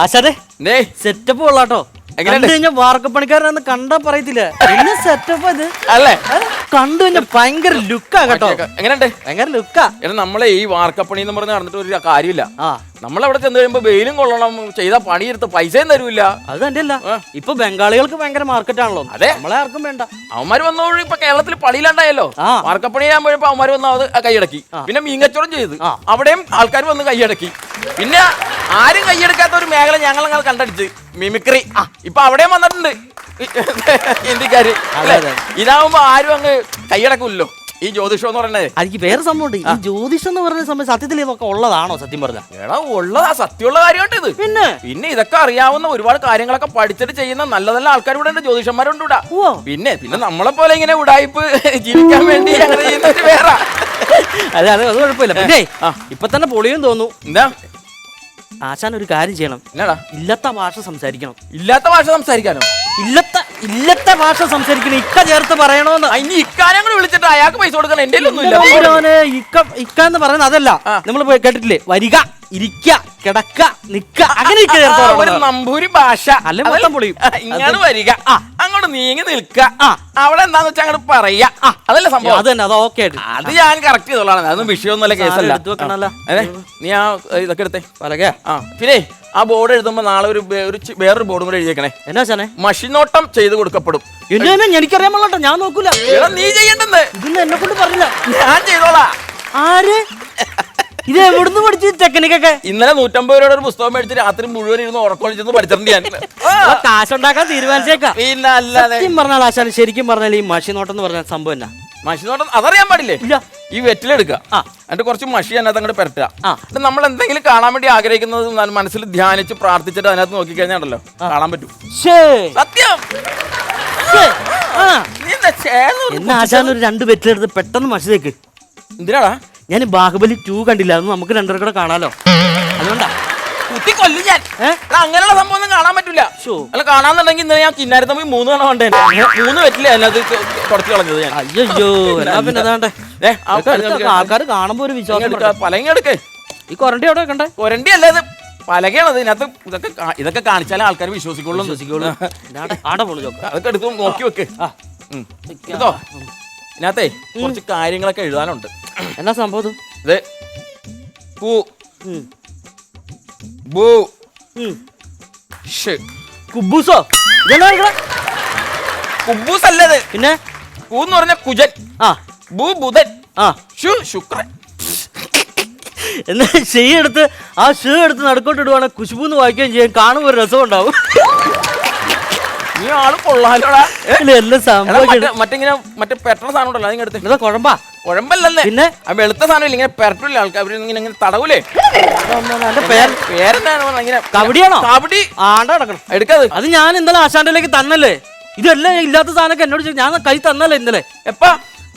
ആശാരെ നേ സെറ്റപ്പ് കൊള്ളാട്ടോ. കഴിഞ്ഞാൽ വാർക്കപ്പണിക്കാരനെന്ന് കണ്ടാ പറയത്തില്ല. പിന്നെ സെറ്റപ്പ് അത് അല്ലേ? കണ്ടു കഴിഞ്ഞാൽ ഭയങ്കര ലുക്കാ കേട്ടോ. എങ്ങനെയുണ്ട്? ഭയങ്കര ലുക്കാ നമ്മളെ ഈ വാർക്കപ്പണി എന്ന് പറഞ്ഞ് നടന്നിട്ട് ഒരു കാര്യമില്ല. ആ. നമ്മളവിടെ ചെന്ന് കഴിയുമ്പോ വെയിലും കൊള്ളണം ചെയ്ത പണിയെടുത്ത് പൈസയും തരൂല്ല. അത് തന്നെ അല്ല ഇപ്പൊ ബംഗാളികൾക്ക് ഭയങ്കര മാർക്കറ്റ് ആണല്ലോ. അതെ. നമ്മളെ ആർക്കും വേണ്ട. അവന്മാര് വന്നോഴി ഇപ്പൊ കേരളത്തിൽ പണിയിലുണ്ടായല്ലോ മാർക്കപ്പണി ചെയ്യാൻ ആകുമ്പോഴപ്പോ അവന്മാര് വന്ന് അത് കൈയടക്കി. പിന്നെ മീങ്കച്ചവടം ചെയ്ത്. അവിടെയും ആൾക്കാർ വന്ന് കൈയടക്കി. പിന്നെ ആരും കൈയെടുക്കാത്ത ഒരു മേഖല ഞങ്ങൾ ഞങ്ങൾ കണ്ടടിച്ച്. മിമിക്രി. ഇപ്പൊ അവിടെയും വന്നിട്ടുണ്ട്. ഇന്ത്യക്കാര്. ഇതാവുമ്പോ ആരും അങ്ങ് കൈയടക്കില്ലല്ലോ ഈ ജ്യോതിഷം എന്ന് പറയണേ. എനിക്ക് വേറെ സംഭവമുണ്ട്. ഈ ജ്യോതിഷം എന്ന് പറഞ്ഞ സമയം സത്യത്തിൽ ഇതൊക്കെ ഉള്ളതാണോ സത്യം പറഞ്ഞ എടാ ഉള്ളതാ. സത്യമുള്ള കാര്യമായിട്ട് ഇത്. പിന്നെ? പിന്നെ ഇതൊക്കെ അറിയാവുന്ന ഒരുപാട് കാര്യങ്ങളൊക്കെ പഠിച്ചിട്ട് ചെയ്യുന്ന നല്ല നല്ല ആൾക്കാർ ഇവിടെ ഉണ്ട്. ജ്യോതിഷന്മാരുണ്ട് ഇവിടെ പിന്നെ പിന്നെ നമ്മളെ പോലെ ഇങ്ങനെ ഉടായ്പ് ജീവിക്കാൻ വേണ്ടി അങ്ങനെ ചെയ്യുന്നവര് വേറെ. അതെ അത് അത് കുഴപ്പമില്ല. പിന്നെ. ഇപ്പൊ തന്നെ പൊളിയും തോന്നുന്നു. എന്താ? ആശാൻ ഒരു കാര്യം ചെയ്യണം. എന്നാടാ? ഇല്ലാത്ത ഭാഷ സംസാരിക്കണം. ഇല്ലാത്ത ഭാഷ സംസാരിക്കാനോ? ഇല്ലത്ത ഇല്ലത്ത ഭാഷ സംസാരിക്കണം. ഇക്ക ചേർത്ത് പറയണോന്ന്. അതിന് ഇനി കൂടെ വിളിച്ചിട്ട് അയാൾക്ക് പൈസ കൊടുക്കണം. എന്റെ ഒന്നും ഇക്ക ഇക്ക എന്ന് പറയുന്നത് അതല്ല. നമ്മൾ കേട്ടിട്ടില്ലേ? വരിക ഇരിക്ക കിടക്ക നിക്ക. അങ്ങനെ ഇക്ക ചേർത്ത്. നമ്പൂരി ഭാഷ. അല്ലെ മൊത്തം പൊളിയും. ഇങ്ങനെ വരിക. ആ. അങ്ങോട്ട് നീങ്ങി നിൽക്ക ആ. അവിടെ എന്താന്ന് വെച്ചാൽ അങ്ങോട്ട് പറയാ ആ അതല്ലേ സംഭവം? അത് തന്നെ അത് ഓക്കെ അത് ഞാൻ കറക്റ്റ് ചെയ്തോളാണ്. അതൊന്നും വിഷയമൊന്നുമല്ല കേസല്ല. എടുത്ത് വെക്കണല്ലോ. അതെ നീ ആ ഇതൊക്കെ എടുത്തേ. പലകെ ആ പിന്നെ ആ ബോർഡ് എഴുതുമ്പോ നാളെ ഒരു ഒരു ചി- വേറൊരു ബോർഡും കൂടെ എഴുതിയേക്കണേ. എന്നാ ആശാനെ മഷിനോട്ടം ചെയ്തു കൊടുക്കപ്പെടും. എന്നെ എന്നെ എനിക്കറിയാൻ പാടില്ല ഞാൻ നോക്കൂല. എടാ നീ ചെയ്യണ്ടെന്ന്. ഇതിന് എന്നെ കൊണ്ട് പറഞ്ഞില്ല ഞാൻ ചെയ്തോളാ. ആര്? ഇത് എവിടുന്ന് പഠിച്ചു ടെക്നിക്കൊക്കെ ഇന്നലെ നൂറ്റമ്പത് രൂപയുടെ ഒരു പുസ്തകം മേടിച്ച് രാത്രി മുഴുവൻ ഇരുന്ന് ഉറക്കൊളിച്ചെന്ന് പഠിച്ചിട്ടുണ്ട് ഞാൻ. കാശുണ്ടാക്കാൻ തീരുമാനിച്ചേക്കാം. പിന്നെ അല്ലാതെ സത്യം പറഞ്ഞാൽ ആശാൻ ശരിക്കും പറഞ്ഞാൽ ഈ മഷി നോട്ടം എന്ന് പറഞ്ഞ സംഭവം എന്നാ? മഷിനോട്ടം അതറിയാൻ പാടില്ലേ? ഇല്ല. ഈ വെറ്റിലെടുക്കുക. എന്നിട്ട് കുറച്ച് മഷി അതിനകത്ത് അങ്ങോട്ട് പെരട്ടുക. എന്നിട്ട് നമ്മൾ എന്തെങ്കിലും കാണാൻ വേണ്ടി ആഗ്രഹിക്കുന്നത് മനസ്സിൽ ധ്യാനിച്ച് പ്രാർത്ഥിച്ചിട്ട് അതിനകത്ത് നോക്കിക്കഴിഞ്ഞാണല്ലോ കാണാൻ പറ്റും. സത്യം. എന്നാ ആശാൻ ഒരു രണ്ട് വെറ്റിലെടുത്ത് പെട്ടെന്ന് മഷി തേക്ക്. എന്തിനാടാ? ഞാൻ ബാഹുബലി ടു കണ്ടില്ല. അത് നമുക്ക് രണ്ടു കൂടെ കാണാലോ? അതുകൊണ്ടാ. കുത്തി കൊല്ലും ഞാൻ എടാ, അങ്ങനെയുള്ള സംഭവം ഒന്നും കാണാൻ പറ്റില്ല ശോ. അല്ല കാണാന്നുണ്ടെങ്കിൽ ഇന്നലെ ഞാൻ കിന്നാരി തമ്മിൽ മൂന്ന് തവണ കണ്ടേ മൂന്ന് പറ്റില്ല അതിനകത്ത് തുടച്ചു കളഞ്ഞത് ഞാൻ. അയ്യോ എന്നാ പിന്നെ അതാണ്ടേ? ഏ, ആ ആൾക്കാർ കാണുമ്പോ ഒരു വിശ്വാസം എടുക്ക, പലങ്ങ എടുക്കേ ഈ കൊറണ്ടി എവിടെ കണ്ടേ കൊരണ്ടി അല്ല ഇത്. പലകയാണത്. ഇതിനകത്ത് ഇതൊക്കെ കാ- ഇതൊക്കെ കാണിച്ചാലേ ആൾക്കാർ വിശ്വസിക്കുള്ളൂ. വിശ്വസിക്കുള്ളൂ. ആടെ പോണു ചോക്ക. അതൊക്കെ എടുത്ത് നോക്കി വെക്ക്. ഉം. എടുത്തോ? ഇതിനകത്തെ കുറച്ച് കാര്യങ്ങളൊക്കെ എഴുതാനുണ്ട്. എന്നാ സംഭവം ഇത്? പൂ. ബൂ. കുബൂസോ? കുബൂസ് അല്ലത് പിന്നെ? പൂ എന്ന് പറഞ്ഞ കുജൻ. ആ. ബൂ ബുധൻ. ആ. ഷു ശുക്രൻ. എന്നാ ഷീ എടുത്ത് ആ ഷൂ എടുത്ത് നടുക്കോട്ട് ഇടുവാണെങ്കിൽ കുശുബു എന്ന് വായിക്കുകയും ചെയ്യാൻ കാണുമ്പോൾ ഒരു രസം ഉണ്ടാവും നീ ആൾ കൊള്ളാലോടാ. എല്ലാം സംഭവം മറ്റിങ്ങനെ മറ്റേ പെട്ടെന്ന സാധനം ഉണ്ടല്ലോ അതിങ്ങ് എടുത്ത് കുഴമ്പാ. കുഴമ്പല്ലല്ലേ പിന്നെ? ആ വെളുത്ത സാധനം ഇല്ല ഇങ്ങനെ പെരട്ടില്ല ആൾക്കാർ അവർ ഇങ്ങനെ ഇങ്ങനെ തടവൂലേ? പേരെന്താണ് പറഞ്ഞത് ഇങ്ങനെ കബഡിയാണോ? കബഡി. ആണ്ട കിടക്കണം എടുക്കത്. അത് ഞാൻ ഇന്നലെ ആശാണ്ടിലേക്ക് തന്നല്ലേ? ഇതെല്ലാം ഇല്ലാത്ത സാധനമൊക്കെ എന്നോട് ചോദിച്ചു. ഞാൻ കൈ തന്നല്ലേ ഇന്നലെ? എപ്പാ?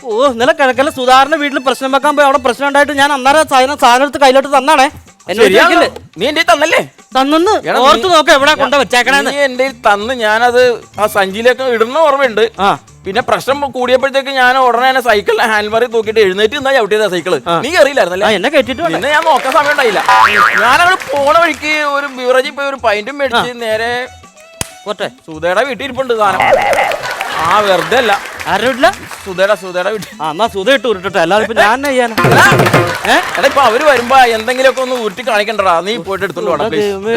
ഓ ഇന്നലെ കിഴക്കല്ല സുധാറിന്റെ വീട്ടിൽ പ്രശ്നം വെക്കാൻ പോയി. അവിടെ പ്രശ്നം ഉണ്ടായിട്ട് ഞാൻ അന്നേരം സാധനം സാധനം എടുത്ത് കയ്യിലോട്ട് തന്നാണേ. ശരിയാണല്ലോ. നീ എന്റെ തന്നല്ലേ? തന്നെന്ന്. എടാ, നീ- ഓർത്ത് നോക്ക എവിടെ കൊണ്ട വെച്ചേക്കണേന്ന്. നീ എന്റെ തന്ന് ഞാനത് ആ സഞ്ചിയിലേക്ക് ഇടുന്ന ഓർമ്മയുണ്ട്. ആ. പിന്നെ പ്രശ്നം കൂടിയപ്പോഴത്തേക്ക് ഞാൻ ഉടനെ തന്നെ ഹാൻഡ് മാറി തൂക്കിട്ട് എഴുന്നേറ്റ് നിന്നാ ചവിട്ടിയതാ സൈക്കിൾ. നീ ആ കയറിയില്ലായിരുന്നല്ലേ എന്നെ കേട്ടിട്ട് വേണ്ടേ? പിന്നെ ഞാൻ നോക്കാൻ സമയം ഉണ്ടായില്ല. ഞാനവിടെ പോണ വഴിക്ക് ഒരു ബിവറേജിൽ പോയി ഒരു പൈന്റും മേടിച്ച് നേരെ പോട്ടെ. സുധയുടെ വീട്ടിൽ ഇരിപ്പുണ്ട് സാധനം. ആ വെറുതെ അല്ല. ആരുടെ വീട്ടില? സുധയുടെ സുധയുടെ വീട്ടിൽ. ആ എന്നാ സുധ ഇട്ട് ഉരുട്ടെ അല്ലാതെ ഇപ്പൊ ഞാൻ ചെയ്യാനാ? എടാ ഇപ്പൊ അവർ വരുമ്പോ എന്തെങ്കിലുമൊക്കെ ഒന്ന് ഉരുട്ടി കാണിക്കണ്ടടാ. നീ പോയിട്ട് എടുത്തോണ്ട് വേണം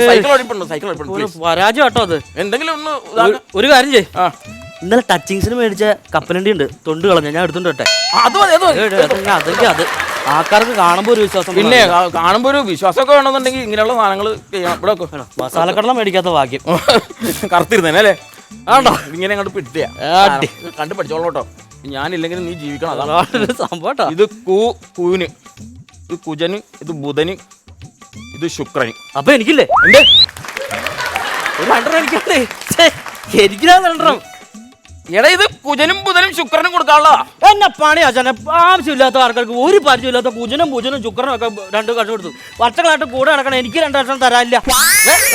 സൈക്കിൾ ഓടിപ്പുണ്ടോ? സൈക്കിൾ ഓടിപ്പുണ്ട് ഒരു please. പരാജയം കേട്ടോ അത്. എന്തെങ്കിലും ഒന്ന് ഒരു- ഇതാക്ക. ഒരു കാര്യം ചെയ് ആ. ഇന്നലെ ടച്ചിങ്സിന് മേടിച്ച കപ്പലണ്ടി ഉണ്ട്. തൊണ്ട് കളഞ്ഞ. ഞാൻ എടുത്തോണ്ട് വരട്ടെ. അത് മതി അത് മതി. അതെങ്കിൽ അത്? ആൾക്കാർക്ക് കാണുമ്പോ ഒരു വിശ്വാസം പിന്നെ കാ- കാണുമ്പോ ഒരു വിശ്വാസമൊക്കെ വേണമെന്നുണ്ടെങ്കിൽ ഇങ്ങനെയുള്ള സാധനങ്ങൾ ചെയ്യണം ഇവിടെ മസാലക്കടല മേടിക്കാത്ത വാക്യം കറുത്തിരുന്നേ അല്ലേ? ആണ്ടോ ഇങ്ങനെ അങ്ങോട്ട് പിടിയ. കണ്ടു പഠിച്ചോളൂ കേട്ടോ. ഞാനില്ലെങ്കിൽ നീ ജീവിക്കണം അതാണ്. അതാണ് സംഭവം ഇത് കൂ കൂന് ഇത് കുജന് ഇത് ബുധന് ഇത് ശുക്രന്. അപ്പൊ എനിക്കില്ലേ? എന്റെ ഒരു രണ്ടെണ്ണം എനിക്കല്ലേ എനിക്കില്ലാ രണ്ടെണ്ണം. എടാ ഇത് കുജനും ബുധനും ശുക്രനും കൊടുക്കാനുള്ളതാ എന്നെ പണി അച്ഛനെ ആവശ്യമില്ലാത്ത ആൾക്കാർക്ക് ഒരു പരിചയമില്ലാത്ത കുജനും ബുധനും ശുക്രനും ഒക്കെ രണ്ട് കഷ്ടം കൊടുത്തു വർഷങ്ങളായിട്ട് കൂടെ നടക്കണം എനിക്ക് രണ്ട് ലക്ഷം തരാനില്ല.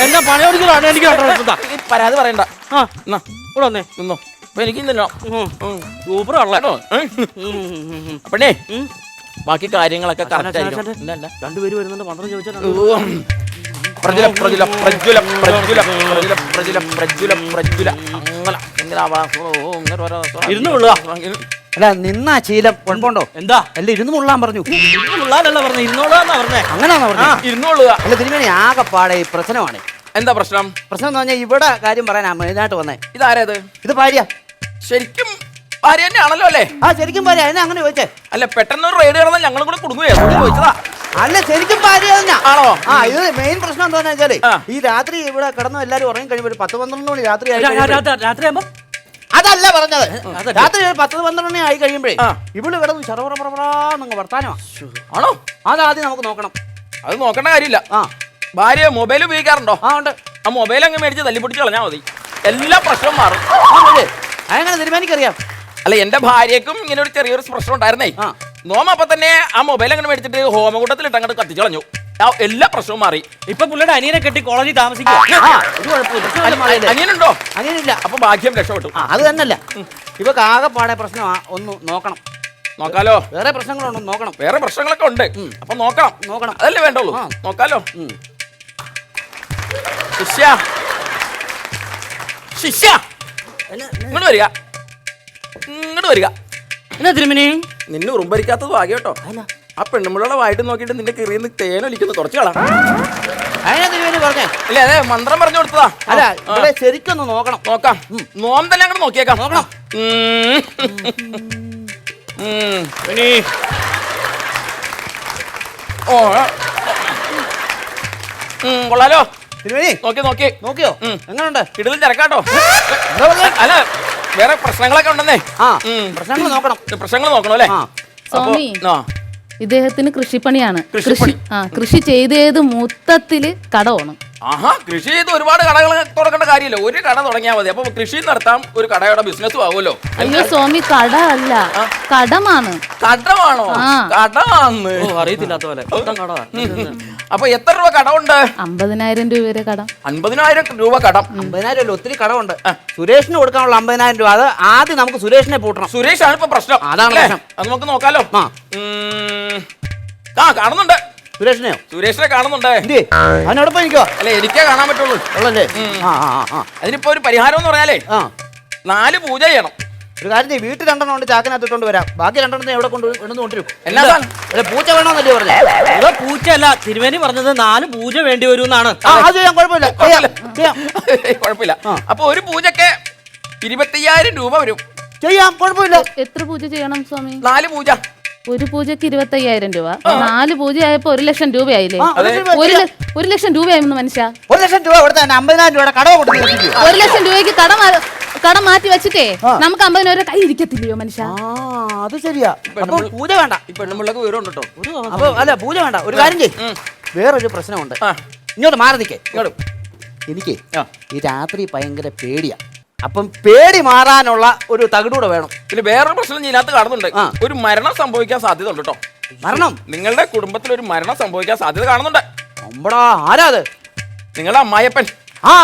എന്നെ പണി കൊടുക്കുന്നതാണ് എനിക്ക് രണ്ട് ലക്ഷം താ പരാതി പറയണ്ട. ആ എന്നാ ഇവിടെ വന്നേ. നിന്നോ. അപ്പൊ എനിക്ക് ഇന്നല്ലോ സൂപ്പർ ഉള്ളോ അപ്പണേ ബാക്കി കാര്യങ്ങളൊക്കെ. രണ്ടുപേര് വരുന്നുണ്ട് പന്ത്രണ്ട് ചോദിച്ചാൽ. പ്രജുല പ്രജുല പ്രജുല പ്രജുല പ്രജുല പ്രജുല പ്രജുല പ്രജുല ഇരുന്ന് കൊള്ളുക. അല്ല നിന്നാ ശീലം കുഴപ്പമുണ്ടോ? എന്താ? അല്ല ഇരുന്ന് മുള്ളാൻ പറഞ്ഞു. മുള്ളാനല്ല പറഞ്ഞു ഇരുന്നോളാന്നാ പറഞ്ഞേ. അങ്ങനെയാണോ പറഞ്ഞു? ഇരുന്നോളുക. അല്ല തിരുമേനി ആകെപ്പാടെ ഈ പ്രശ്നമാണ്. എന്താ പ്രശ്നം? പ്രശ്നം എന്ന് പറഞ്ഞാൽ ഇവിടെ കാര്യം പറയാനാ മെയിനായിട്ട് വന്നേ. ഇതാരേത്? ഇത് ഭാര്യ. ശരിക്കും ഭാര്യ തന്നെയാണല്ലോ അല്ലേ? ആ ശരിക്കും ഭാര്യ. അതിനെ അങ്ങനെ ചോദിച്ചേ? അല്ല പെട്ടെന്ന് റൈഡ് കിടന്നാൽ ഞങ്ങളും കൂടെ കുടുങ്ങുകയാണ് ചോദിച്ചതാ. അല്ല ശരിക്കും ഭാര്യ തന്നെ. ആണോ? ആ ഇത് മെയിൻ പ്രശ്നം എന്താന്ന് വെച്ചാൽ ഈ രാത്രി ഇവിടെ കിടന്നു എല്ലാരും ഉറങ്ങി കഴിയുമ്പോൾ പത്ത് പന്ത്രണ്ട് മണി രാത്രി ആയി രാ- രാ- കഴിയുമ്പഴേ- രാ- രാത്രി ആകുമ്പോ അതല്ല പറഞ്ഞത്. രാത്രി പത്ത് പന്ത്രണ്ട് മണി ആയി കഴിയുമ്പോഴേ ഇവിടെ കിടന്ന് വർത്താനോ വർത്താനമാ. ആണോ? അതാദ്യം നമുക്ക് നോക്കണം. അത് നോക്കേണ്ട കാര്യമില്ല. ആ. ഭാര്യ മൊബൈൽ ഉപയോഗിക്കാറുണ്ടോ? ആ ഉണ്ട്. ആ മൊബൈൽ അങ്ങ് മേടിച്ച് തല്ലിപ്പൊടിച്ച് കളഞ്ഞാൽ മതി. എല്ലാ പ്രശ്നവും മാറും. അങ്ങനെ അതെങ്ങനെ തീരുമാനിക്കറിയാം? അല്ല എന്റെ ഭാര്യക്കും ഇങ്ങനെ ഒരു ചെറിയൊരു പ്രശ്നം ഉണ്ടായിരുന്നേ. നോമ അപ്പൊ തന്നെ ആ മൊബൈൽ അങ്ങനെ മേടിച്ചിട്ട് ഹോമകൂട്ടത്തിൽ ഇട്ട് അങ്ങോട്ട് കത്തിച്ചു കളഞ്ഞു ആ എല്ലാ പ്രശ്നവും മാറി. ഇപ്പൊ പുള്ളിയുടെ അനിയനെ കെട്ടി കോളേജിൽ താമസിക്കുക ഒരു കുഴപ്പമില്ല? അനിയനുണ്ടോ? അങ്ങനെയില്ല അപ്പൊ ഭാഗ്യം രക്ഷപ്പെട്ടു. ആ അത് തന്നല്ല ഇവക്ക് ആകെപ്പാടെ പ്രശ്നമാ ഒന്ന് നോക്കണം. നോക്കാലോ? വേറെ പ്രശ്നങ്ങളുണ്ടോ നോക്കണം. വേറെ പ്രശ്നങ്ങളൊക്കെ ഉണ്ട്. അപ്പൊ നോക്കണം. നോക്കണം. അതല്ലേ വേണ്ടുള്ളൂ. ആ. നോക്കാലോ? ഉം. ശിഷ്യ. ശിഷ്യ. ഇങ്ങോട്ട് വരിക. ഇങ്ങോട്ട് വരിക. എന്നാ തിരുമനി? നിന്നെ ഉറുമ്പരിക്കാത്തത് ആകെ കേട്ടോ. ആ പെണ്ണുമ്പിള്ളയുടെ വായിട്ട് നോക്കിയിട്ട് നിന്റെ കിറിയിൽ നിന്ന് തേനൊലിക്കുന്നു കുറച്ച് കളാം. അതിനെ തിരുവേനി പറഞ്ഞേ? അല്ലേ അതെ മന്ത്രം പറഞ്ഞു കൊടുത്തതാ. അല്ല ഇവിടെ ശരിക്കൊന്ന് നോക്കണം. നോക്കാം. നോം തന്നെ അങ്ങോട്ട് നോക്കിയേക്കാം. നോക്കണം. ഇനി ഓ ഉം, കൊള്ളാലോ. തിരുവേനി നോക്കി നോക്കി. നോക്കിയോ? ഉം. എങ്ങനെയുണ്ട് ഇടലും തിരക്കാട്ടോ. അല്ല വേറെ പ്രശ്നങ്ങളൊക്കെ ഉണ്ടെന്നേ. ആ. പ്രശ്നങ്ങൾ നോക്കണം. പ്രശ്നങ്ങൾ നോക്കണം അല്ലേ? സ്വാമി. ഇദ്ദേഹത്തിന് കൃഷിപ്പണിയാണ്. കൃഷി ആ കൃഷി ചെയ്തേത് മൊത്തത്തിൽ കടമാണ് ആഹാ കൃഷി ചെയ്ത് ഒരുപാട് കടകൾ തുറക്കേണ്ട കാര്യമില്ല. ഒരു കട തുടങ്ങിയാൽ മതി. അപ്പൊ കൃഷി നടത്താം ഒരു കടയുടെ ബിസിനസ്സും ആവുമല്ലോ. അയ്യോ സ്വാമി കട അല്ല. കടമാണ്. കടമാണോ? കടമാണ് ഓ അറിയത്തില്ലാത്ത പോലെ. അപ്പൊ എത്ര രൂപ കടമുണ്ട്? അമ്പതിനായിരം രൂപ വരെ കടം. അൻപതിനായിരം രൂപ കടം. അമ്പതിനായിരം അല്ല? ഒത്തിരി കടമുണ്ട്. സുരേഷിന് കൊടുക്കാനുള്ള അമ്പതിനായിരം രൂപ. അത് ആദ്യം നമുക്ക് സുരേഷിനെ പൂട്ടണം. സുരേഷ് ആണ് ഇപ്പൊ പ്രശ്നം. അതാണ്? പ്രശ്നം. അത് നമുക്ക് നോക്കാലോ. ആ. കാണുന്നുണ്ട്. സുരേഷിനെയോ? സുരേഷിനെ കാണുന്നുണ്ട്. അതിനോടൊപ്പം അവനോടൊപ്പം എനിക്കോ അല്ലെ എനിക്കേ കാണാൻ പറ്റുള്ളൂ. ഉള്ളല്ലേ? ആ ആ ആ, ആ. അതിനിപ്പോ ഒരു പരിഹാരം എന്ന് പറഞ്ഞാലേ നാല് പൂജ ചെയ്യണം. ഒരു കാര്യം ചെയ്യ്, വീട്ടിൽ രണ്ടെണ്ണം ഉണ്ട് ചാക്കിനകത്ത് ഇട്ടോണ്ട് വരാം. ബാക്കി രണ്ടെണ്ണം എവിടെ കൊണ്ട് കൊണ്ടു കൊണ്ടുവരും എന്നാ സാധനം? അല്ല പൂച്ച വേണമെന്നല്ലേ പറഞ്ഞേ? ഇത് പൂച്ചയല്ല തിരുമേനി പറഞ്ഞത് നാല് പൂജ വേണ്ടി വരും എന്നാണ് ആ അത് ചെയ്യാം കുഴപ്പമില്ല ചെയ്യാം ചെയ്യാം. കുഴപ്പമില്ല. ആ. അപ്പൊ ഒരു പൂജക്ക് ഇരുപത്തയ്യായിരം രൂപ വരും. ചെയ്യാം കുഴപ്പമില്ല. എത്ര പൂജ ചെയ്യണം സ്വാമി? നാല് പൂജ. ഒരു പൂജക്ക് ഇരുപത്തി അയ്യായിരം രൂപ നാല് പൂജ ആയപ്പോ ഒരു ലക്ഷം രൂപയായില്ലേ? ആ, ഒരു ലക്ഷം രൂപ ഒരു ല- ഒരു ലക്ഷം രൂപയായിരുന്നു മനുഷ്യ. ഒരു ലക്ഷം രൂപ കൊടുത്ത തന്നെ അമ്പതിനായിരം രൂപയുടെ കടവ് കൊടുത്തു ഒരു ലക്ഷം രൂപയ്ക്ക് കടം കടം മാറ്റി വെച്ചിട്ടേ നമുക്ക് നമുക്ക് ഒരു കൈ ഇരിക്കത്തില്ലയോ മനുഷ്യ? ആ അത് ശരിയാ. അപ്പൊ പൂജ വേണ്ട. ഈ പെണ്ണുമ്പിള്ളക്ക് വിവരം ഉണ്ട് കേട്ടോ അപ്പൊ അല്ല പൂജ വേണ്ട. ഒരു കാര്യം ചെയ്യ്. വേറൊരു പ്രശ്നമുണ്ട്. ഇങ്ങോട്ട് മാറി നിൽക്കേ ഇങ്ങോട്ട്. എനിക്ക് ഈ രാത്രി ഭയങ്കര പേടിയാ. അപ്പം പേടി മാറാനുള്ള ഒരു തകിടൂടെ വേണം. പിന്നെ വേറൊരു പ്രശ്നം ഇതിനകത്ത് കാണുന്നുണ്ട്. ഒരു മരണം സംഭവിക്കാൻ സാധ്യത ഉണ്ട് കേട്ടോ. മരണം? നിങ്ങളുടെ കുടുംബത്തിൽ ഒരു മരണം സംഭവിക്കാൻ സാധ്യത കാണുന്നുണ്ട്. അമ്പടാ ആരാ അത്? നിങ്ങളുടെ അമ്മായപ്പൻ ആ.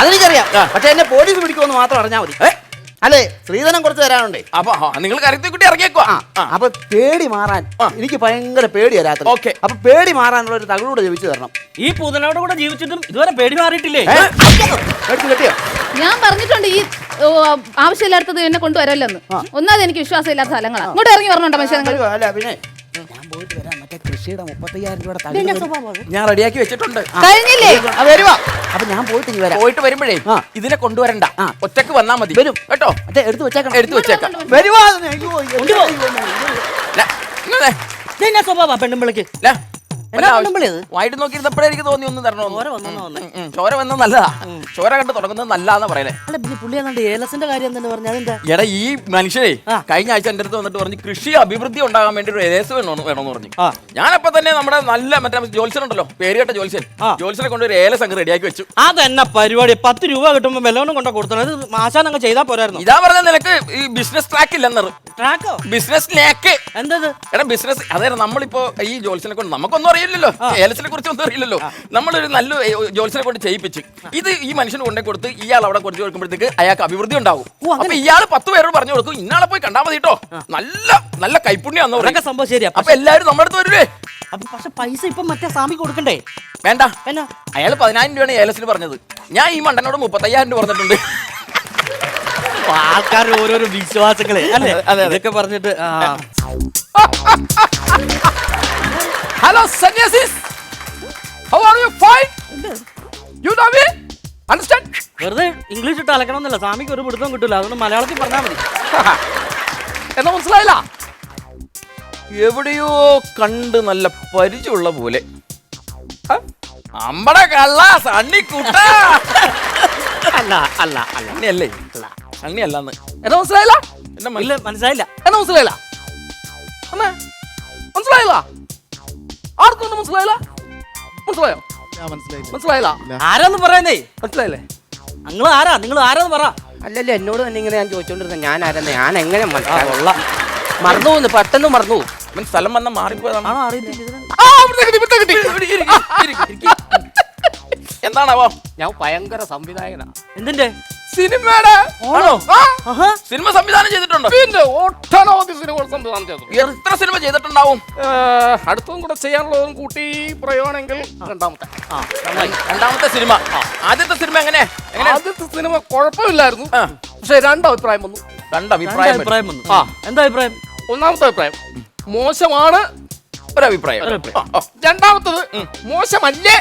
അതെനിക്കറിയാം. പക്ഷെ എന്നെ പോലീസ് പിടിക്കുമെന്ന് മാത്രം അറിഞ്ഞാൽ മതി? അല്ലേ? സ്ത്രീധനം കുറച്ച് തരാനുണ്ടേ. അപ്പൊ നിങ്ങൾ കരുത്തി കുട്ടി ഇറങ്ങിയേക്കുവാ. ആ അപ്പൊ പേടി മാറാൻ. എനിക്ക് ഭയങ്കര പേടി വരാത്ത ഓക്കെ. അപ്പൊ പേടി മാറാനുള്ള ഒരു തകളൂടെ ജപിച്ചു തരണം. ഈ പൂതനോട് കൂടെ ജീവിച്ചിട്ടും ഇതുവരെ പേടി മാറിയിട്ടില്ലേ? കെട്ടിയോ? ഞാൻ പറഞ്ഞിട്ടുണ്ട് ഈ ആവശ്യമില്ലാത്തത് എന്നെ കൊണ്ടുവരല്ലെന്ന്. ഒന്നാമത് എനിക്ക് വിശ്വാസം ഇല്ലാത്ത സ്ഥലങ്ങളാണ് ഇങ്ങോട്ട് ഇറങ്ങി പറഞ്ഞോണ്ടോ മനുഷ്യ നിങ്ങൾ ഞാൻ മറ്റേ കൃഷിയുടെ മുപ്പത്തയ്യായിരം രൂപയുടെ തകിട് ഞാൻ റെഡിയാക്കി വെച്ചിട്ടുണ്ട്. കഴിഞ്ഞില്ലേ? ആ, വരുവാ? അപ്പൊ ഞാൻ പോയിട്ട് ഇനി വരാം. പോയിട്ട് വരുമ്പോഴേ ഇതിനെ കൊണ്ടുവരണ്ട. ഒറ്റയ്ക്ക് വന്നാ മതി. വരും. കേട്ടോ? മറ്റേ എടുത്തു വെച്ചേക്കണം. എടുത്തു വെച്ചേക്കാം. വരുവാ? സ്വഭാവ പെണ്ണുമ്പിളക്ക് വായിട്ട് നോക്കിയിരുന്നപ്പോഴേ എനിക്ക് തോന്നി ഒന്ന് തരണോ ചോര വന്നെന്നാ വന്നേ. ചോര വന്ന നല്ലതാ. ചോര കണ്ട് തുടങ്ങുന്നത് നല്ലതാന്ന് പറയുന്നത് എടാ ഈ മനുഷ്യരെ ആ. കഴിഞ്ഞ ആഴ്ച എന്റെ അടുത്ത് വന്നിട്ട് പറഞ്ഞു കൃഷി അഭിവൃദ്ധി ഉണ്ടാകാൻ വേണ്ടി ഒരു ഏലസ് വേണമെന്ന് വേണമെന്ന് പറഞ്ഞു. ഞാനപ്പോ തന്നെ നമ്മുടെ നല്ല മറ്റേ ജോത്സ്യൻ ഉണ്ടല്ലോ പേര് കേട്ട ജോത്സ്യൻ. ജോത്സ്യനെ കൊണ്ട് ഒരു ഏലസ് അങ്ങ് റെഡിയാക്കി വെച്ചു. അതെന്നെ പരിപാടി? പത്ത് രൂപ കിട്ടുമ്പോ വെല്ലോനും കൊണ്ട് കൊടുത്തത്? ഇത് മാശാൻ അങ്ങ് ചെയ്താ പോരായിരുന്നു. ഇതാ പറഞ്ഞ നിനക്ക് ഈ ബിസിനസ് ട്രാക്ക് ഇല്ലെന്നത് ട്രാക്കോ ബിസിനസ് ലാക്ക് എന്തത്? എടാ ബിസിനസ് അതായത് നമ്മളിപ്പോ ഈ ജോത്സ്യനെ കൊണ്ട് നമുക്കൊന്നും അറിയില്ലല്ലോ. ഏലസിനെ കുറിച്ച് ഒന്നും അറിയില്ലല്ലോ. നമ്മളൊരു നല്ല ജോത്സ്യനെ കൊണ്ട് ചെയ്യിപ്പിച്ച് ഇത് ഈ മനുഷ്യന് കൊണ്ടേ കൊടുത്ത് ഇയാൾ അവിടെ കൊടുത്തു കൊടുക്കുമ്പോഴത്തേക്ക് അയാൾക്ക് അഭിവൃദ്ധി ഉണ്ടാവും. അപ്പൊ ഇയാൾ പത്ത് പേരോട് പറഞ്ഞു കൊടുക്കും ഇന്നാളെ പോയി കണ്ടാൽ മതി കേട്ടോ നല്ല നല്ല കൈപ്പുണ്യാന്ന് അതൊക്കെ സംഭവം ശരിയാ. അപ്പൊ എല്ലാരും നമ്മുടെ അടുത്ത് വരൂലേ? പക്ഷെ പൈസ ഇപ്പൊ മറ്റേ സ്വാമി കൊടുക്കണ്ടേ? വേണ്ട. അയാൾ പതിനായിരം രൂപയാണ് ഏലസിന് പറഞ്ഞത്. ഞാൻ ഈ മണ്ടനോട് മുപ്പത്തയ്യായിരം രൂപ പറഞ്ഞിട്ടുണ്ട്. ആൾക്കാരുടെ ഓരോരോ വിശ്വാസങ്ങളെ അല്ലേ? അതെ, അതെ. ഇതൊക്കെ പറഞ്ഞിട്ട് ആ. Hello സന്യാസിസ് how are you fine you know me understand വെറുതെ ഇംഗ്ലീഷ് ഇട്ട് അലക്കണമെന്നില്ല. സ്വാമിക്ക് ഒരു പിടുത്തം കിട്ടില്ല അതുകൊണ്ട് മലയാളത്തിൽ പറഞ്ഞാൽ മതി. എന്നാ മനസ്സിലായില്ല? എവിടെയോ കണ്ട് നല്ല പരിചയമുള്ള പോലെ? അമ്പട കള്ള സണ്ണി കുട്ട. അല്ല അല്ല അല്ല. സണ്ണിയല്ലേ സണ്ണിയല്ലെന്ന് എന്നാ മനസ്സിലായില്ല? എന്നെ മനസ്സിലായില്ല. എന്നാ മനസ്സിലായില്ല? അമ്മ മനസ്സിലായില്ല? ആർക്കൊന്നും മനസ്സിലായില്ല? മനസ്സിലായോ? മനസ്സിലായില്ല. ആരാന്ന് പറയുന്നേ? മനസ്സിലായില്ലേ? നിങ്ങൾ ആരാ? നിങ്ങൾ ആരാന്ന് പറ. അല്ലല്ല എന്നോട് തന്നെ ഇങ്ങനെ ഞാൻ ചോദിച്ചോണ്ടിരുന്നത് ഞാൻ ആരെന്ന്? ഞാൻ എങ്ങനെ മനസ്സിലാവുള്ള മറന്നു പോകുന്നു പെട്ടെന്ന് മറന്നു പോകും. അവൻ സ്ഥലം വന്ന മാറിപ്പോയതാണ്. എന്താണാവോ ഞാൻ ഭയങ്കര സംവിധായകനാ. എന്തിന്റെ? സിനിമയുടെ ആണോ? സിനിമ സംവിധാനം ചെയ്തിട്ടുണ്ടോ? പിന്നെ ഒട്ടനവധി സിനിമകൾ സംവിധാനം ചെയ്തു എത്ര സിനിമ ചെയ്തിട്ടുണ്ടാവും? അടുത്തതും കൂടെ ചെയ്യാനുള്ളതും കൂട്ടി പറയുവാണെങ്കിൽ രണ്ടാമത്തെ. ആ, നന്നായി. രണ്ടാമത്തെ സിനിമ. ആദ്യത്തെ സിനിമ എങ്ങനെ? എങ്ങനെ? ആദ്യത്തെ സിനിമ കുഴപ്പമില്ലായിരുന്നു. പക്ഷെ രണ്ടഭിപ്രായം വന്നു. രണ്ടഭിപ്രായം വന്നു. ആ. എന്താ അഭിപ്രായം? ഒന്നാമത്തെ അഭിപ്രായം. മോശമാണ് ഒരു അഭിപ്രായം ഒരു അഭിപ്രായം. ആ, ആ. രണ്ടാമത്തത് മോശമല്ലേ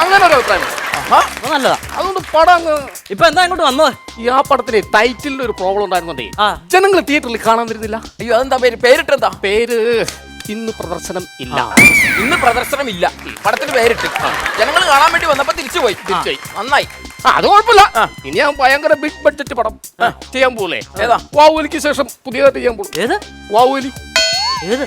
അങ്ങനെ ഒരു അഭിപ്രായം വന്നു. നല്ലതാ. അതുകൊണ്ട് പടം അങ്ങ് ഇപ്പൊ എന്താ ഇങ്ങോട്ട് വന്നത്? ഈ ആ പടത്തിന് ടൈറ്റിലിൽ ഒരു പ്രോബ്ലം ഉണ്ടായിരുന്നുണ്ടേ. ആ. ജനങ്ങൾ തിയേറ്ററിൽ കാണാൻ വരുന്നില്ല. അയ്യോ അതെന്താ പേര്? പേരിട്ടെന്താ പേര് ഇന്ന് പ്രദർശനം ഇല്ല. ഇന്ന് പ്രദർശനം ഇല്ല. പടത്തിന് പേരിട്ട്. ജനങ്ങൾ കാണാൻ വേണ്ടി വന്നപ്പോ തിരിച്ചുപോയി. തിരിച്ചുപോയി. നന്നായി. ആ, അത് കുഴപ്പമില്ല. ഇനി ഞാൻ ഭയങ്കര ബിഗ് ബഡ്ജറ്റ് പടം. ചെയ്യാൻ പോലെ ഏതാ? വാവുലിക്ക് ശേഷം പുതിയതായിട്ട് ചെയ്യാൻ പോകും ഏത്? വാവുലി ഏത്?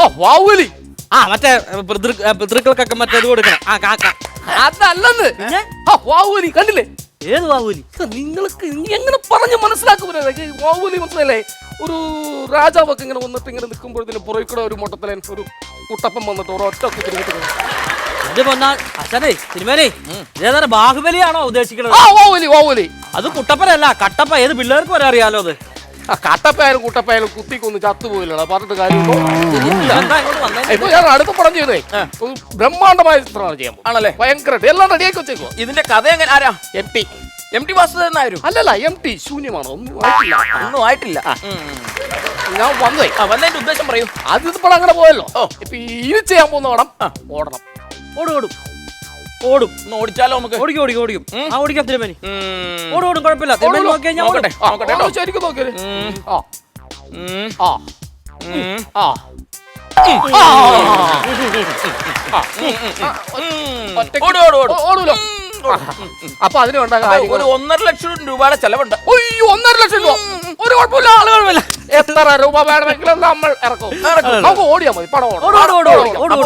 ആ വാവുലി ആ മറ്റേ പിതൃ പിതൃക്കൾക്കൊക്കെ മറ്റേ ഇത് കൊടുക്കണം. ആ കാക്ക. അതല്ലെന്ന്. വാവൂലി ആ വാവുലി കണ്ടില്ലേ? ഏത് വാവൂലി? നിങ്ങൾക്ക് എങ്ങനെ പറഞ്ഞ് മനസ്സിലാക്കുമ്പോൾ വാവൂലി മനസ്സിലല്ലേ ഒരു രാജാവൊക്കെ ഇങ്ങനെ വന്നിട്ട് ഇങ്ങനെ നിൽക്കുമ്പോഴത്തേന് പുറകെ കൂടെ ഒരു മൊട്ടത്തലൻ ഒരു കുട്ടപ്പം വന്നിട്ട് ഒരൊറ്റ ഒറ്റ എന്റെ പൊന്നാ? അച്ഛനെ സിനിമേനെ ബാഹുബലിയാണോ ഉദ്ദേശിക്കുന്നത് അത് കുട്ടപ്പനല്ല കട്ടപ്പ. ഏത് പിള്ളേർക്ക് വരെ അറിയാലോ അത്? കട്ടപ്പായാലും കുട്ടപ്പായാലും കുത്തിക്കൊന്ന് ചത്തുപോയില്ലടാ. പറഞ്ഞിട്ട് കാര്യമുണ്ടോ ഇപ്പൊ ഞാൻ അടുത്ത പടം ചെയ്തേ. ഒരു ബ്രഹ്മാണ്ഡമായ ചിത്രമാണ് ചെയ്യാൻ ആണല്ലേ? ഭയങ്കരമായിട്ട്. എല്ലാം റെഡിയാക്കി വെച്ചേക്കോ ഇതിന്റെ കഥ എങ്ങനെ? ആരാ? M T. M T Vasudevan നായരും. അല്ലല്ല എം ടി ശൂന്യമാണോ. ഒന്നും ആയിട്ടില്ല. ഒന്നും ആയിട്ടില്ല. ഞാൻ വന്നേ. ആ വന്നതിന്റെ ഉദ്ദേശം പറയൂ. ആദ്യത്തെ പടം അങ്ങനെ പോയല്ലോ. ഇപ്പൊ ഇനി ചെയ്യാൻ പോകുന്ന പടം ഓടണം. ഓടും ഓടും. ഓടും ഒന്ന് ഓടിച്ചാലോ നമുക്ക് ഓടിക്കും ഓടിക്കും ഓടിക്കും ആ ഓടിക്കാം തിരുമേനി. ഓടും ഓടും കുഴപ്പമില്ല തിരുമേനി നോക്കി കഴിഞ്ഞാൽ നോക്കട്ടെ നോക്കട്ടെ കേട്ടോ ശരിക്കും നോക്കിയത്. ആ ഉം. ആ ആ ഓട് ഓട് ഓട് ഓ- ഓടൂലോ അപ്പൊ അതിന് വേണ്ട കാര്യങ്ങൾ. ഒരു ഒന്നര ലക്ഷം രൂപയുടെ ചെലവുണ്ട്. അയ്യോ ഒന്നര ലക്ഷം രൂപ. ഒരു കുഴപ്പമില്ല. ആളുകളില്ല എത്ര രൂപ വേണമെങ്കിലും നമ്മൾ ഇറക്കും. നമുക്ക് ഓടിയാ മതി. പടം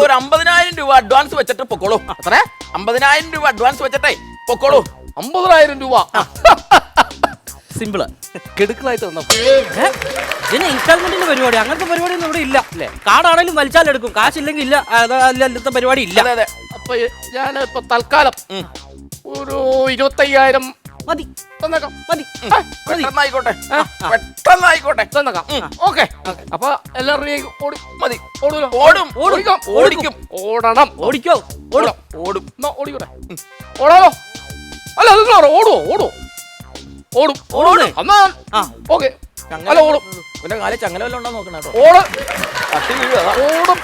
ഒരു അമ്പതിനായിരം രൂപ അഡ്വാൻസ് വെച്ചിട്ട് പൊക്കോളൂ. എത്ര അമ്പതിനായിരം രൂപ അഡ്വാൻസ് വെച്ചിട്ടേ പൊക്കോളൂ. അമ്പതിനായിരം രൂപ. സിമ്പിൾ. കെടുക്കളായിട്ട് തന്നപ്പോ ഇതിന് ഇൻസ്റ്റാൾമെന്റിന്റെ പരിപാടി. അങ്ങനത്തെ പരിപാടി ഒന്നും ഇവിടെ ഇല്ല. അല്ലേ കാർഡാണെങ്കിലും വലിച്ചാലെടുക്കും കാശില്ലെങ്കിൽ ഇല്ല. അതല്ലാത്ത പരിപാടി ഇല്ല. അതെ അതെ. അപ്പൊ ഞാൻ ഇപ്പൊ തൽക്കാലം ഒരു ഇരുപത്തയ്യായിരം. മതി. തന്നേക്കാം. മതി. ആ, പെട്ടെന്നായിക്കോട്ടെ പെട്ടെന്നായിക്കോട്ടെ. തന്നേക്കാം. ഓക്കെ. അപ്പൊ എല്ലാം റെഡി ഓടി മതി. ഓടൂലോ ഓടും. ഓടിക്കാം. ഓടിക്കും. ഓടണം. ഓടിക്കോ. ഓടും. ഓടും. എന്നാ ഓടിക്കൂടെ ഓടാലോ. അല്ല അത് ഓടുവോ? ഓടുവോ? ഓടും. ഓടുന്നേ. എന്നാ ആ. ഓക്കെ. അല്ല ഓടും. പിന്നെ കാലം ചങ്ങല വല്ലതും ഉണ്ടോ നോക്കണം കേട്ടോ. ഓട്. തട്ടി വീഴുക ഓടും.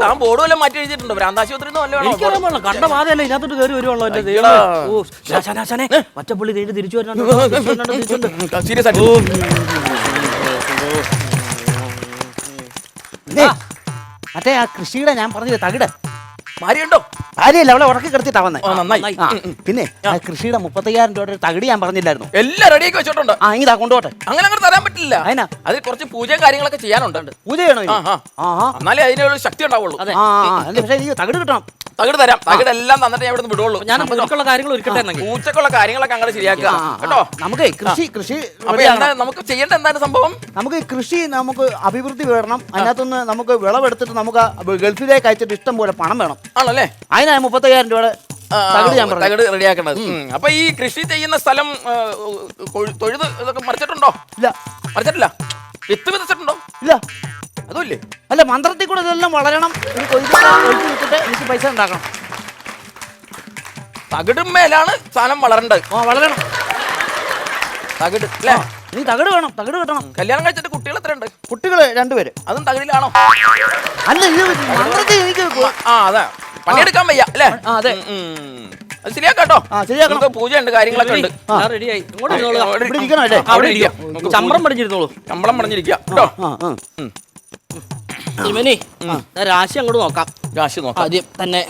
താൻ ബോർഡ് വല്ലതും മാറ്റി എഴുതിയിട്ടുണ്ടോ? ഭ്രാന്താശുപത്രി എനിക്കറിയാൻ പാടില്ല. കണ്ട പാതയല്ല ഇതിനകത്തോട്ട് കയറി വരുവാണല്ലോ എന്റെ ദൈവമേ. ഓ ശാശാനെ, ശാശാനെ, മറ്റപ്പുള്ളി കഴിഞ്ഞ് തിരിച്ചു വരുന്നുണ്ട് സീരിയസ് ആയിട്ട്. മറ്റേ ആ കൃഷിയുടെ ഞാൻ പറഞ്ഞത് തകിട്. മാരിയുണ്ടോ? ഭാര്യയല്ല അവളെ ഉറക്കി കിടത്തിട്ടാ വന്നേ. ആ നന്നായി. ആ പിന്നെ ആ. കൃഷിയുടെ മുപ്പത്തയ്യായിരം രൂപയുടെ ഒരു തകിട് ഞാൻ പറഞ്ഞില്ലായിരുന്നു. എല്ലാം റെഡിയാക്കി വെച്ചിട്ടുണ്ട്. ആ ഇതാ കൊണ്ടുപോട്ടെ. അങ്ങനെ അങ്ങനെ തരാൻ പറ്റില്ല. അതിനാ? അതിൽ കുറച്ച് പൂജയും കാര്യങ്ങളൊക്കെ ചെയ്യാനുണ്ട്. പൂജ ചെയ്യണോ ഇനി? ആ, ആ. ആ ആ. എന്നാലേ അതിനൊരു ശക്തി ഉണ്ടാവുള്ളൂ. ആ ആ, എന്നിട്ട് പക്ഷേ ഈ തകിട് കിട്ടണം. തകിട് തരാം. തകിട് എല്ലാം തന്നിട്ട് ഞാൻ ഇവിടുന്ന് വിടുള്ളൂ. ഞാൻ നമുക്കുള്ള കാര്യങ്ങൾ ഒരുക്കട്ടെ എന്നെങ്കിൽ പൂച്ചക്കുള്ള കാര്യങ്ങളൊക്കെ അങ്ങോട്ട് ശരിയാക്കുക. ആ, ആ, കേട്ടോ? നമുക്ക് കൃഷി കൃഷി അപ്പൊ ready എന്താ ആക്കണം. നമുക്ക് ചെയ്യേണ്ട എന്താണ് സംഭവം? നമുക്ക് ഈ കൃഷി നമുക്ക് അഭിവൃദ്ധി വേണം അതിനകത്തുനിന്ന് നമുക്ക് വിളവെടുത്തിട്ട് നമുക്ക് ഗൾഫിലേക്ക് അയച്ചിട്ട് ഇഷ്ടം പോലെ പണം വേണം. ആണല്ലേ? അതിനാ മുപ്പത്തയ്യായിരം രൂപയുടെ തകിട് ഞാൻ പറഞ്ഞു തകിട് റെഡിയാക്കണത്. അപ്പൊ ഈ കൃഷി ചെയ്യുന്ന സ്ഥലം ആ, കൊഴു- തൊഴുത് ഇതൊക്കെ മറിച്ചിട്ടുണ്ടോ? ഇല്ല. മറിച്ചിട്ടില്ല? വിത്ത് വിതച്ചിട്ടുണ്ടോ? ഇല്ല. അതുമില്ലേ? അല്ല മന്ത്രത്തിൽ കൂടെ ഇതെല്ലാം വളരണം. ഒഴിച്ച് വിട്ടിട്ട് എനിക്ക് പൈസ ഉണ്ടാക്കണം. തകിടും മേലാണ് സാധനം വളരേണ്ടത്. ആ വളരണം. തകിട് അല്ലേ? നീ തകട് വേണം തകട് കിട്ടണം. കല്യാണം കഴിച്ചിട്ട് കുട്ടികൾ എത്ര ഉണ്ട് കുട്ടികൾ രണ്ടുപേര്. അതും തകടിലാണോ? അല്ല ഇത് മന്ത്രത്തിൽ എനിക്ക് ആ അതെ. പണിയെടുക്കാൻ വയ്യ അല്ലേ? ആ, അതെ. അത് ശരിയാക്കാട്ടോ. ആ, ശരിയാക്കണം. പൂജ പൂജയുണ്ട് കാര്യങ്ങളൊക്കെ ഉണ്ട്. ഞാൻ റെഡിയായി. അവിടെ ഇരിക്കണം അല്ലേ? അവിടെ ഇരിക്കാം. ചമ്രം പഠിച്ചിരുന്നോളൂ ചമ്പളം പടഞ്ഞിരിക്കുക കേട്ടോ? ഇവനെ രാശി അങ്ങോട്ട് നോക്കാം. രാശി നോക്കാം. ആദ്യം തന്നെ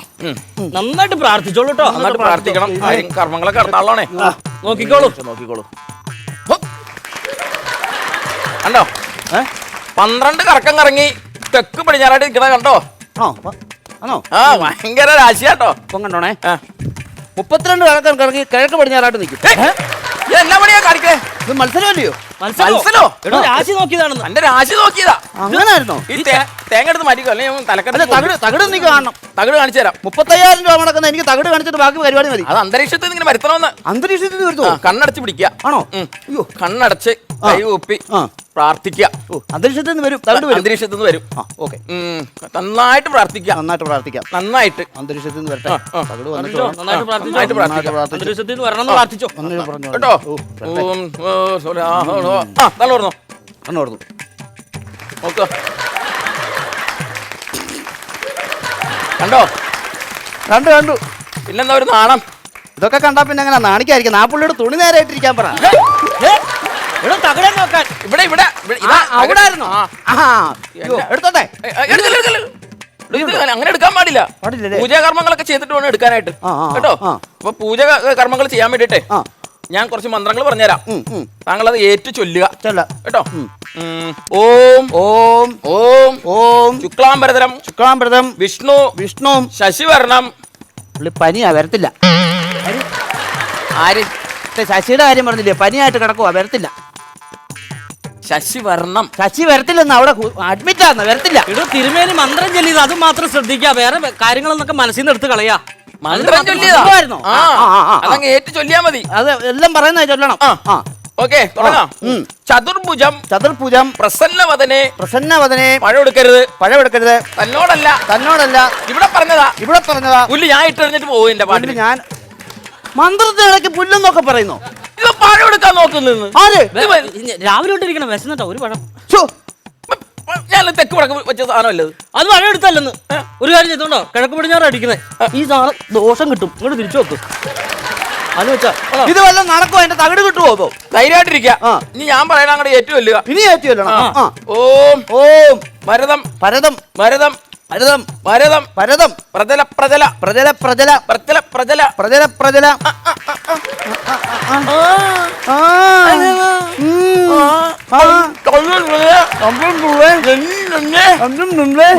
നന്നായിട്ട് പ്രാർത്ഥിച്ചോളൂ കേട്ടോ. നന്നായിട്ട് പ്രാർത്ഥിക്കണം. കർമ്മങ്ങളൊക്കെ നടത്താളോണേ നോക്കിക്കോളൂ. നോക്കിക്കോളൂ. കണ്ടോ? ഏ? പന്ത്രണ്ട് കറക്കം കറങ്ങി തെക്ക് പടിഞ്ഞാറായിട്ട് നിൽക്കണ കണ്ടോ? ആണോ പ- ആണോ? ആ ഭയങ്കര രാശിയാട്ടോ. ഇപ്പം കണ്ടോണേ? ആ. മുപ്പത്തിരണ്ട് കണക്കാൻ കറങ്ങി കിഴക്ക് പടിഞ്ഞാറായിട്ട് നിൽക്കും. ഏ, ഇത് എന്നാ പണിയാ കാണിക്കേ ഇത് മത്സരമല്ലയോ? മത്സരോ? മത്സരോ? എടോ രാശി നോക്കിയതാണെന്ന്. എന്റെ രാശി നോക്കിയതാ. അങ്ങനായിരുന്നോ? ഈ തേ- തേങ്ങ എടുത്ത് മാറ്റിക്കോ അല്ലെങ്കിൽ അല്ല തലക്കല്ല തകിട് തകിട് നീ കാണണം. തകിട് കാണിച്ചു തരാം. മുപ്പത്തയ്യായിരം രൂപ മുടക്കുന്ന എനിക്ക് തകിട് കാണിച്ചിട്ട് ബാക്കി പരിപാടി മതി. അത് അന്തരീക്ഷത്തിൽ ഇങ്ങനെ വരുത്തണമെന്ന്. അന്തരീക്ഷത്തിൽ ആ, കണ്ണടച്ച് പിടിക്കുക. ആണോ? ഉം. അയ്യോ കണ്ണടച്ച് കൈ ഊപ്പി ആ. പ്രാർത്ഥിക്കുക. ഓ അന്തരീക്ഷത്തിൽ നിന്ന് വരും. തകിട് വരും. അന്തരീക്ഷത്തിൽ നിന്ന് വരും. ആ ഓക്കെ. നന്നായിട്ട് പ്രാർത്ഥിക്കുക. നന്നായിട്ട് പ്രാർത്ഥിക്കാം. നന്നായിട്ട്. അന്തരീക്ഷത്തിൽ നിന്ന് വരട്ടെ വന്നിട്ട് വേണം. നന്നായിട്ട് ആ, പ്രാർത്ഥിച്ചോ? നന്നായിട്ട് പ്രാർത്ഥിക്കാം. പ്രാർത്ഥിക്കാം. അന്തരീക്ഷത്തിൽ നിന്ന് വരണം എന്ന് പ്രാർത്ഥിച്ചോ? വന്നിട്ട് പറഞ്ഞോ. കേട്ടോ? ഓ, ഓം. ആ നല്ല പറഞ്ഞോ കണ്ണു കണ്ടോ? കണ്ടു കണ്ടു. പിന്നെന്താ ഒരു നാണം? ഇതൊക്കെ കണ്ടാ പിന്നെ അങ്ങനെ നാണിക്കായിരിക്കും. ആ പുള്ളിയുടെ തുണി നേരായിട്ടിരിക്കാൻ പറ. ഏ, എടോ തകിടം നോക്കാൻ. ഇവിടെ ഇവിടെ ഇവിടെ, അവിടെ ആയിരുന്നു എടുത്തോട്ടെ? അങ്ങനെ എടുക്കാൻ പാടില്ല? പൂജാകർമ്മങ്ങളൊക്കെ ചെയ്തിട്ട് വേണം എടുക്കാനായിട്ട്. കേട്ടോ. അപ്പൊ പൂജ കർമ്മങ്ങൾ ചെയ്യാൻ വേണ്ടിട്ടെ ഞാൻ കുറച്ച് മന്ത്രങ്ങൾ പറഞ്ഞുതരാം. താങ്കൾ അത് ഏറ്റു ചൊല്ലുക. ചെല്ല. കേട്ടോ? ഓം ഓം ഓം ഓം. ശുക്ലാംബരതരം ശുക്ലാംബരതം വിഷ്ണു വിഷ്ണു. ശശിവർണം. പനിയാ വരത്തില്ല. ആര്? ശശിയുടെ കാര്യം പറഞ്ഞില്ലേ? പനിയായിട്ട് കിടക്കുവാ വരത്തില്ല. ശശിവർണം ശശി വരത്തില്ലെന്ന് അവിടെ അഡ്മിറ്റ് ആന്ന് വരത്തില്ല. ഇവിടെ തിരുമേനി മന്ത്രം ചൊല്ലിയത് അത് മാത്രം ശ്രദ്ധിക്കുക വേറെ കാര്യങ്ങളൊന്നൊക്കെ മനസ്സിൽ നിന്ന് എടുത്ത് കളയാ. മന്ത്രം ചൊല്ലിയതായിരുന്നു. അതങ്ങ് ഏറ്റു ചൊല്ലിയാ മതി. അത് എല്ലാം പറയുന്ന ചൊല്ലണം. ആ. ഓക്കെ. ചതുർഭുജം. ചതുർഭുജം. പ്രസന്നവദനെ. പ്രസന്നവദനെ. പഴമെടുക്കരുത്. പഴമെടുക്കരുത്. തന്നോടല്ല. തന്നോടല്ല. ഇവിടെ പറഞ്ഞതാ. ഇവിടെ പറഞ്ഞതാ. പുല്ല് ഞാൻ ഇട്ടെറിഞ്ഞിട്ട് പോകും എന്റെ പാട്ടിൽ ഞാൻ മന്ത്രത്തിനിടയ്ക്ക് പുല്ലെന്നൊക്കെ പറയുന്നു. പഴം എടുക്കാൻ നോക്കുന്നു ആര്? രാവിലെ തൊട്ടിരിക്കണം വിശന്നിട്ടാ ഒരു പഴം. ഞാൻ തെക്ക് വടക്ക് വെച്ച സാധനമല്ലത് അത് പഴം എടുത്തല്ലെന്ന്. ഒരു കാര്യം ചെയ്തോണ്ടോ? കിഴക്ക് പടിഞ്ഞാറ് അടിക്കുന്നത് ഈ സാധനം ദോഷം കിട്ടും. ഇങ്ങോട്ട് തിരിച്ചു വെക്കും. അത് വെച്ചാ ആ. ഇത് വല്ലതും നടക്കോ എന്റെ തകിട് കിട്ടുമോ അതോ? ധൈര്യമായിട്ടിരിക്കുക ഇനി ഞാൻ പറയണ അങ്ങോട്ട് ഏറ്റുമല്ലുക ഇനി ഏറ്റുമല്ലോ ഓം. ഓം. മരതം. ഭരതം മരതം. ഭരതം മരതം ഭരതം. പ്രജല പ്രജല. പ്രജല പ്രജല. പ്രജല പ്രജല. പ്രജല പ്രജല.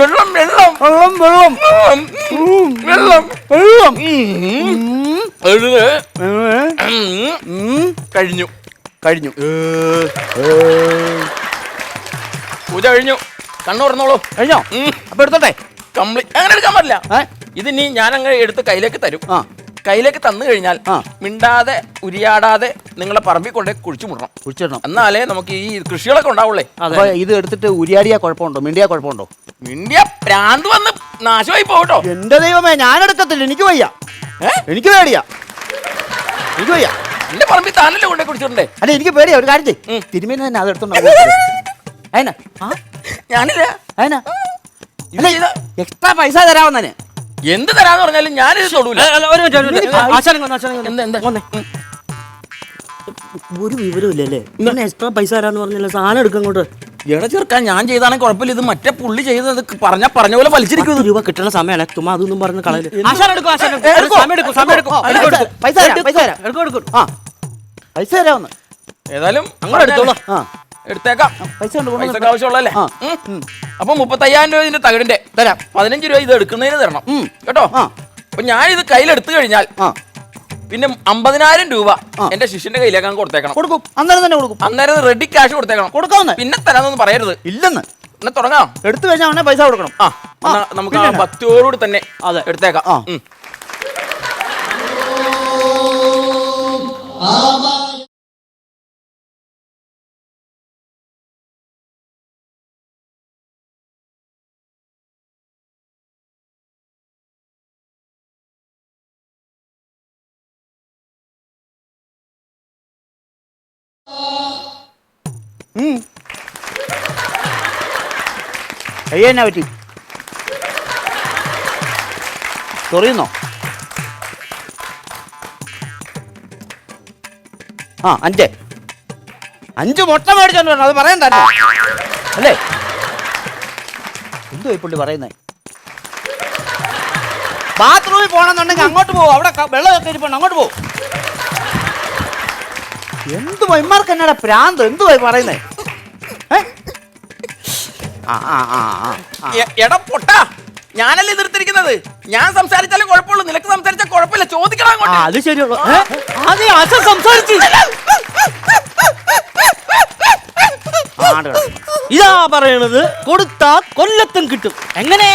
വെള്ളം വെള്ളം. വെള്ളം വെള്ളം. വെള്ളം. വെള്ളം. കഴിഞ്ഞു. കഴിഞ്ഞു. പൂജ കഴിഞ്ഞു. കണ്ണു തുറന്നോളൂ. കഴിഞ്ഞോ? അപ്പൊ എടുത്തോട്ടെ? കംപ്ലീറ്റ് അങ്ങനെ എടുക്കാൻ പറ്റില്ല ഇതിനി ഞാൻ അങ്ങ് എടുത്ത് കയ്യിലേക്ക് തരും. ആ. കയ്യിലേക്ക് തന്നു കഴിഞ്ഞാൽ ആ. മിണ്ടാതെ ഉരിയാടാതെ നിങ്ങളെ പറമ്പിൽ കൊണ്ടേ കുഴിച്ചു മുടണം. കുഴിച്ചിടണം. എന്നാലേ നമുക്ക് ഈ കൃഷികളൊക്കെ ഉണ്ടാവുള്ളേ. അപ്പൊ ഇത് എടുത്തിട്ട് ഉരിയാടിയാ കുഴപ്പമുണ്ടോ? മിണ്ടിയാ കുഴപ്പമുണ്ടോ? മിണ്ടിയ പ്രാന്ത് വന്ന് നാശമായി പോകട്ടോ. എന്റെ ദൈവമേ ഞാൻ എടുക്കത്തില്ല. എനിക്ക് വയ്യ? എനിക്ക് പേടിയാ. എനിക്ക് വയ്യ. എന്റെ പറമ്പിൽ താനല്ലേ കൊണ്ടേ കുടിച്ചിട്ടുണ്ടേ അല്ല എനിക്ക് പേടിയാ. ഒരു കാര്യം തിരുമേനെ തന്നെ അത് എടുത്തോണ്ടോ അതിനാ ആ? ഞാനില്ല അതിനാ ഇത് ചെയ്ത- എക്സ്ട്രാ പൈസ എന്ത് തരാന്ന് പറഞ്ഞാലും ഞാനിത് തൊടൂല. ഏ, അല്ല, ഒരു മിനിറ്റ്, ഒരു മിനിറ്റ്. ആശാനം ആശാനം. എന്താ എന്താ? വന്നേ. ഒരു എക്സ്ട്രാ പൈസ തരാന്ന് പറഞ്ഞല്ലേ? സാധനം എടുക്കാൻ അങ്ങോട്ട്. എടാ ചെറുക്കാൻ ഞാൻ ചെയ്താണെങ്കിൽ കുഴപ്പമില്ല. ഇത് മറ്റേ പുള്ളി ചെയ്തത് പറഞ്ഞ പറഞ്ഞ പോലെ വലിച്ചിരിക്കും രൂപ കിട്ടണ സമയമാണ് തുമ്മ അതൊന്നും പറഞ്ഞ് കളയില്ല ആശാനം എടുക്കും ആശാനം ഏ, എടുക്കും. എടുക്കോ? സമയം എടുക്കും സമയം എടുക്കും. ആ, എടുക്കും, പൈസ എടുക്കും. പൈസ തരാം, പൈസ തരാം. എടുക്കും. എടുക്കും ആ പൈസ തരാമെന്ന് ഏതായാലും അങ്ങോട്ട് എടുത്തോളാം. ആ. എടുത്തേക്കാം. പൈസ ഉണ്ട് പൈസ ആവശ്യമുള്ളല്ലേ ആ. അപ്പൊ മുപ്പത്തയ്യായിരം രൂപ ഇതിന്റെ തകിടിന്റെ. തരാം. പതിനഞ്ച് രൂപ ഇത് എടുക്കുന്നതിന് തരണം. ഉം. കേട്ടോ? ആ. അപ്പൊ ഞാൻ ഇത് കയ്യിലെടുത്തു കഴിഞ്ഞാൽ ആ. പിന്നെ അമ്പതിനായിരം രൂപ ആ. എന്റെ ശിഷ്യന്റെ കയ്യിലേക്ക് അങ്ങ് കൊടുത്തേക്കണം. കൊടുക്കും. അന്നേരം തന്നെ കൊടുക്കും. അന്നേരം റെഡി ക്യാഷ് കൊടുത്തേക്കണം. കൊടുക്കാവുന്ന. പിന്നെ തരാന്നൊന്നും പറയരുത്. ഇല്ലെന്ന്. എന്നാ തുടങ്ങാം. എടുത്തു കഴിഞ്ഞാൽ അവനെ പൈസ കൊടുക്കണം. ആ എന്നാ നമുക്ക് ആ ഭക്തിയോടുകൂടി തന്നെ അതെ. എടുത്തേക്കാം. ആ. ഉം. കയ്യ എന്നാ പറ്റി? ചൊറിയുന്നോ? ആ അഞ്ച്. അഞ്ച് മുട്ട മേടിച്ചോണ്ട് വരണം അത് പറയണ്ടല്ലോ അല്ലേ? എന്തോ പുള്ളി പറയുന്നേ? ബാത്റൂമിൽ പോകണമെന്നുണ്ടെങ്കിൽ അങ്ങോട്ട് പോകും അവിടെ വെള്ളമൊക്കെ ഇരിപ്പുണ്ട് അങ്ങോട്ട് പോകും എന്തുവാ ഇമാർക്ക് എന്നാടാ പ്രാന്ത്? എന്തുവാ വൈ പറയുന്നേ? എടാ പൊട്ടാ ഞാനല്ലേ നിർത്തിരിക്കുന്നത് ഞാൻ സംസാരിച്ചാലും കുഴപ്പമുള്ളൂ. നിനക്ക് സംസാരിച്ചാൽ കുഴപ്പമില്ല. ചോദിക്കണം അത് ശരിയുള്ളൂ. ഏ? ആദ്യം അച്ഛൻ സംസാരിച്ചു. ഇതാ പറയണത് കൊടുത്താ കൊല്ലത്തും കിട്ടും. എങ്ങനെ?